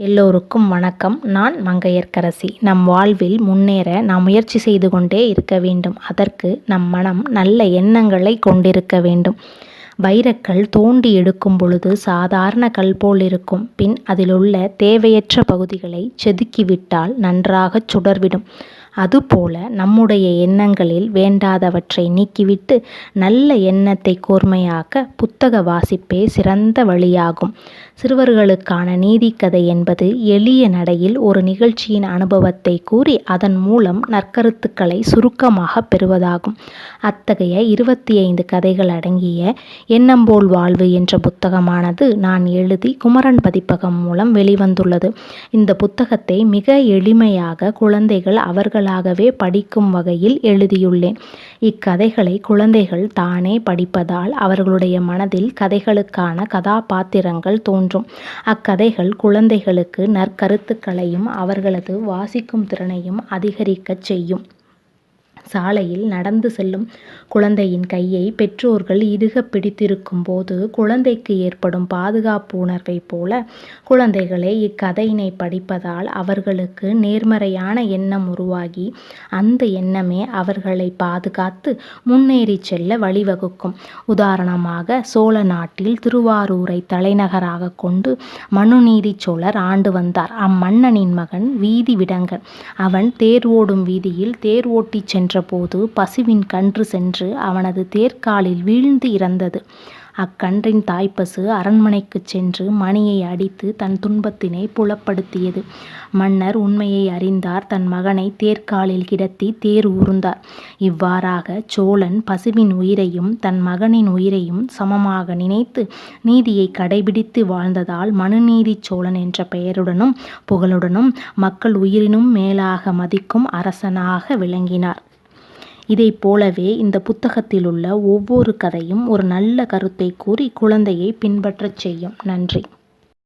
எல்லோருக்கும் வணக்கம். நான் மங்கையர்க்கரசி. நம் வாழ்வில் முன்னேற நாம் முயற்சி செய்து கொண்டே இருக்க வேண்டும். அதற்கு நம் மனம் நல்ல எண்ணங்களை கொண்டிருக்க வேண்டும். வைரக்கல் தோண்டி எடுக்கும் பொழுது சாதாரண கல் போல் இருக்கும். பின் அதிலுள்ள தேவையற்ற பகுதிகளை செதுக்கிவிட்டால் நன்றாகச் சுடர்விடும். அதுபோல நம்முடைய எண்ணங்களில் வேண்டாதவற்றை நீக்கிவிட்டு நல்ல எண்ணத்தை கூர்மையாக்க புத்தக வாசிப்பே சிறந்த வழியாகும். சிறுவர்களுக்கான நீதிக்கதை என்பது எளிய நடையில் ஒரு நிகழ்ச்சியின் அனுபவத்தை கூறி அதன் மூலம் நற்கருத்துக்களை சுருக்கமாக பெறுவதாகும். அத்தகைய இருபத்தி ஐந்து கதைகள் அடங்கிய எண்ணம்போல் வாழ்வு என்ற புத்தகமானது நான் எழுதி குமரன் பதிப்பகம் மூலம் வெளிவந்துள்ளது. இந்த புத்தகத்தை மிக எளிமையாக குழந்தைகள் அவர்கள் அவர்களாகவே படிக்கும் வகையில் எழுதியுள்ளேன். இக்கதைகளை குழந்தைகள் தானே படிப்பதால் அவர்களுடைய மனதில் கதைகளுக்கான கதாபாத்திரங்கள் தோன்றும். அக்கதைகள் குழந்தைகளுக்கு நற்கருத்துக்களையும் அவர்களது வாசிக்கும் திறனையும் அதிகரிக்கச் செய்யும். சாலையில் நடந்து செல்லும் குழந்தையின் கையை பெற்றோர்கள் இறுக பிடித்திருக்கும் போது குழந்தைக்கு ஏற்படும் பாதுகாப்பு உணர்வைப் போல குழந்தைகளே இக்கதையினை படிப்பதால் அவர்களுக்கு நேர்மறையான எண்ணம் உருவாகி அந்த எண்ணமே அவர்களை பாதுகாத்து முன்னேறி செல்ல வழிவகுக்கும். உதாரணமாக சோழ நாட்டில் திருவாரூரை தலைநகராக கொண்டு மனுநீதி சோழர் ஆண்டு வந்தார். அம்மன்னனின் மகன் வீதி விடங்கன் அவன் தேர் ஓடும் வீதியில் தேர் ஓட்டிச் சென்ற போது பசுவின் கன்று சென்று அவனது தேர்காலில் வீழ்ந்து இறந்தது. அக்கன்றின் தாய்ப்பசு அரண்மனைக்குச் சென்று மணியை அடித்து தன் துன்பத்தினை புலப்படுத்தியது. மன்னர் உண்மையை அறிந்தார். தன் மகனை தேர்காலில் கிடத்தி தேர் ஊர்ந்தார். இவ்வாறாக சோழன் பசுவின் உயிரையும் தன் மகனின் உயிரையும் சமமாக நினைத்து நீதியை கடைபிடித்து வாழ்ந்ததால் மனுநீதி சோழன் என்ற பெயருடனும் புகழுடனும் மக்கள் உயிரினும் மேலாக மதிக்கும் அரசனாக விளங்கினார். இதைப் போலவே இந்த புத்தகத்திலுள்ள ஒவ்வொரு கதையும் ஒரு நல்ல கருத்தை கூறி குழந்தையை பின்பற்றச் செய்யும். நன்றி.